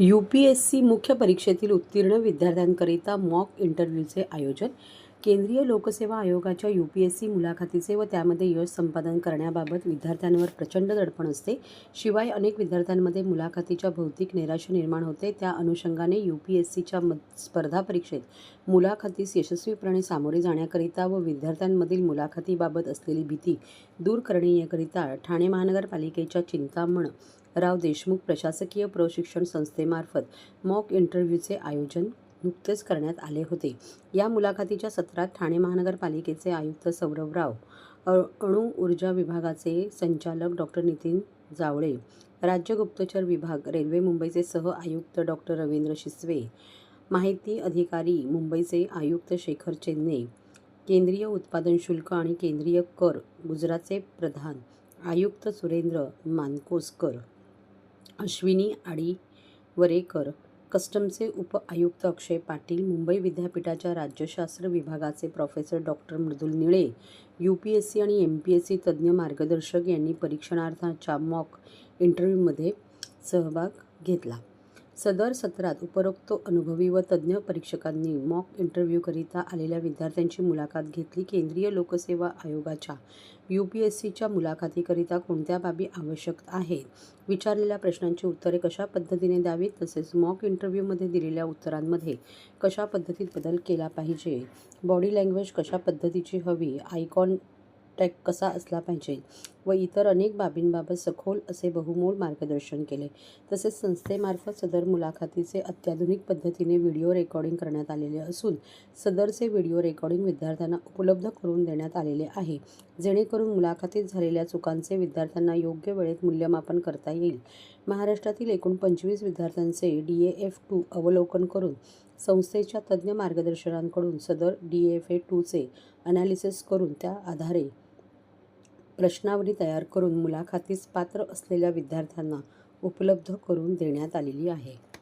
You P S C मुख्य परीक्षेतील उत्तीर्ण विद्यार्थ्यांकरिता मॉक इंटरव्ह्यूचे आयोजन केंद्रीय लोकसेवा आयोगाच्या यू पी एस सी मुलाखतीचे व त्यामध्ये यश संपादन करण्याबाबत विद्यार्थ्यांवर प्रचंड दडपण असते. शिवाय अनेक विद्यार्थ्यांमध्ये मुलाखतीच्या भौतिक नैराश्य निर्माण होते. त्या अनुषंगाने यू पी एस सीच्या मत स्पर्धा परीक्षेत मुलाखतीस यशस्वीपणे सामोरे जाण्याकरिता व विद्यार्थ्यांमधील मुलाखतीबाबत असलेली भीती दूर करण्याकरिता ठाणे महानगरपालिकेच्या चिंतामण राव देशमुख प्रशासकीय प्रशिक्षण संस्थेमार्फत मॉक इंटरव्ह्यूचे आयोजन नुकतेच करण्यात आले होते. या मुलाखतीच्या सत्रात ठाणे महानगरपालिकेचे आयुक्त सौरभराव अ अणु ऊर्जा विभागाचे संचालक डॉक्टर नितीन जावळे राज्य गुप्तचर विभाग रेल्वे मुंबईचे सह आयुक्त डॉक्टर रवींद्र शिसवे माहिती अधिकारी मुंबईचे आयुक्त शेखर चेन्ने केंद्रीय उत्पादन शुल्क आणि केंद्रीय कर गुजरातचे प्रधान आयुक्त सुरेंद्र मानकोसकर अश्विनी आडीवरेकर कस्टमचे उप आयुक्त अक्षय पाटील मुंबई विद्यापीठाच्या राज्यशास्त्र विभागाचे professor doctor Mridul Nile U P S C आणि एम पी एस सी तज्ज्ञ मार्गदर्शक यांनी परीक्षणार्थाच्या मॉक इंटरव्ह्यूमध्ये सहभाग घेतला. सदर सत्रात उपरोक्त अनुभवी व तज्ज्ञ परीक्षकांनी मॉक इंटरव्ह्यूकरिता आलेल्या विद्यार्थ्यांची मुलाखत घेतली. केंद्रीय लोकसेवा आयोगाच्या यू पी एस सीच्या मुलाखतीकरिता कोणत्या बाबी आवश्यक आहेत? विचारलेल्या प्रश्नांची उत्तरे कशा पद्धतीने द्यावीत? तसेच मॉक इंटरव्ह्यूमध्ये दिलेल्या उत्तरांमध्ये कशा पद्धतीत बदल केला पाहिजे? बॉडी लँग्वेज कशा पद्धतीची हवी? आयकॉन ट्रॅक कसा असला पाहिजे? व इतर अनेक बाबींबाबत सखोल असे बहुमोल मार्गदर्शन केले. तसेच संस्थेमार्फत सदर मुलाखतीचे अत्याधुनिक पद्धतीने व्हिडिओ रेकॉर्डिंग करण्यात आलेले असून सदरचे व्हिडिओ रेकॉर्डिंग विद्यार्थ्यांना उपलब्ध करून देण्यात आलेले आहे. जेणेकरून मुलाखतीत झालेल्या चुकांचे विद्यार्थ्यांना योग्य वेळेत मूल्यमापन करता येईल. महाराष्ट्रातील एकूण पंचवीस विद्यार्थ्यांचे डी ए एफ टू अवलोकन करून संस्थेच्या तज्ज्ञ मार्गदर्शकांकडून सदर डी एफ ए टूचे अनालिसिस करून त्या आधारे प्रश्नावली तयार करून मुलाखतीस पात्र असलेल्या विद्यार्थ्यांना उपलब्ध करून देण्यात आलेली आहे.